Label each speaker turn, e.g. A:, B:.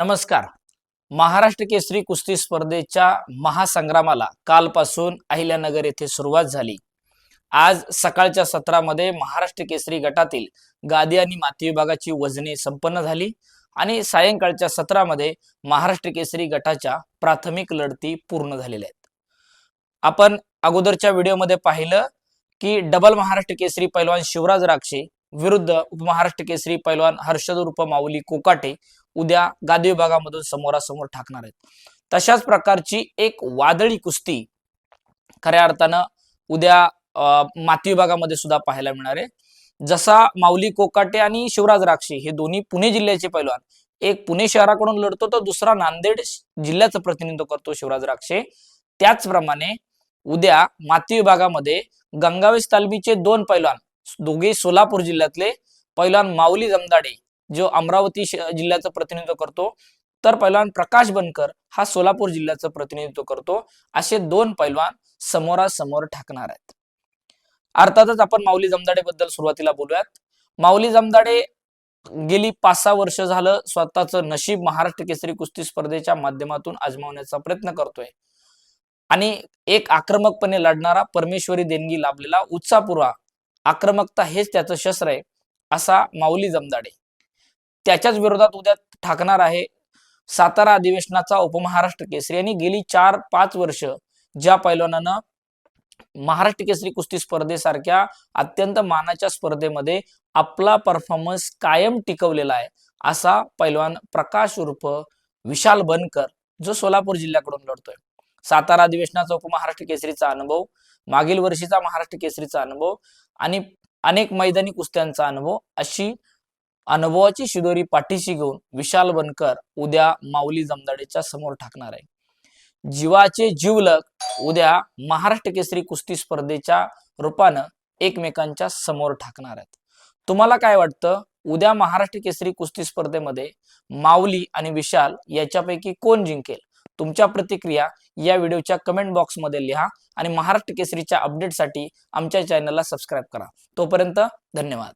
A: नमस्कार. महाराष्ट्र केसरी कुस्ती स्पर्धेच्या महासंग्रामाला कालपासून अहिल्यानगर येथे सुरुवात झाली. आज सकाळच्या सत्रामध्ये महाराष्ट्र केसरी गटातील गादी आणि माती विभागाची वजने संपन्न झाली आणि सायंकाळच्या सत्रामध्ये महाराष्ट्र केसरी गटाच्या प्राथमिक लढती पूर्ण झालेल्या आहेत. आपण अगोदरच्या व्हिडिओमध्ये पाहिलं की डबल महाराष्ट्र केसरी पैलवान शिवराज राक्षे विरुद्ध उपमहाराष्ट्र केसरी पैलवान हर्षद उर्फ माऊली कोकाटे उद्या गादी विभागामधून समोरासमोर ठाकणार आहेत. तशाच प्रकारची एक वादळी कुस्ती खऱ्या अर्थानं उद्या अं, माती विभागामध्ये सुद्धा पाहायला मिळणार आहे. जसा माऊली कोकाटे आणि शिवराज राक्षे हे दोन्ही पुणे जिल्ह्याचे पैलवान एक पुणे शहराकडून लढतो तर दुसरा नांदेड जिल्ह्याचं प्रतिनिधित्व करतो शिवराज राक्षे. त्याचप्रमाणे उद्या माती विभागामध्ये गंगावेश तालमीचे दोन पैलवान दोघे सोलापूर जिल्ह्यातले पैलवान माऊली जमदाडे जो अमरावती जिल्ह्याचं प्रतिनिधित्व करतो तर पैलवान प्रकाश बनकर हा सोलापूर जिल्ह्याचं प्रतिनिधित्व करतो. असे दोन पैलवान समोरासमोर ठाकणार आहेत. अर्थातच आपण माऊली जमदाडे बद्दल सुरुवातीला बोलूयात. माऊली जमदाडे गेली पाच सहा वर्ष झालं स्वतःचं नशीब महाराष्ट्र केसरी कुस्ती स्पर्धेच्या माध्यमातून आजमावण्याचा प्रयत्न करतोय. आणि एक आक्रमकपणे लढणारा परमेश्वरी देणगी लाभलेला उत्साहपूर्वा आक्रमकता हेच त्याचं शस्त्र आहे असा माऊली जमदाडे. त्याच्याच विरोधात उद्या ठाकणार आहे सातारा अधिवेशनाचा उपमहाराष्ट्र केसरी. यांनी गेली चार पाच वर्ष ज्या पैलवानानं महाराष्ट्र केसरी कुस्ती स्पर्धेसारख्या अत्यंत मानाच्या स्पर्धेमध्ये आपला परफॉर्मन्स कायम टिकवलेला आहे असा पैलवान प्रकाश उर्फ विशाल बनकर जो सोलापूर जिल्ह्याकडून लढतोय. सातारा अधिवेशनाचा उपमहाराष्ट्र केसरीचा अनुभव मागील वर्षीचा महाराष्ट्र केसरीचा अनुभव आणि अनेक मैदानी कुस्त्यांचा अनुभव अशी अनुभवाची शिदोरी पाठीशी घेऊन विशाल बनकर उद्या माऊली जमदाडेच्या समोर ठाकणार आहे. जीवाचे जीवलक उद्या महाराष्ट्र केसरी कुस्ती स्पर्धेच्या रूपानं एकमेकांच्या समोर ठाकणार आहेत. तुम्हाला काय वाटतं? उद्या महाराष्ट्र केसरी कुस्ती स्पर्धेमध्ये माऊली आणि विशाल याच्यापैकी कोण जिंकेल? तुमच्या प्रतिक्रिया या व्हिडिओच्या कमेंट बॉक्समध्ये लिहा आणि महाराष्ट्र केसरीच्या अपडेटसाठी आमच्या चॅनलला सबस्क्राईब करा. तोपर्यंत धन्यवाद.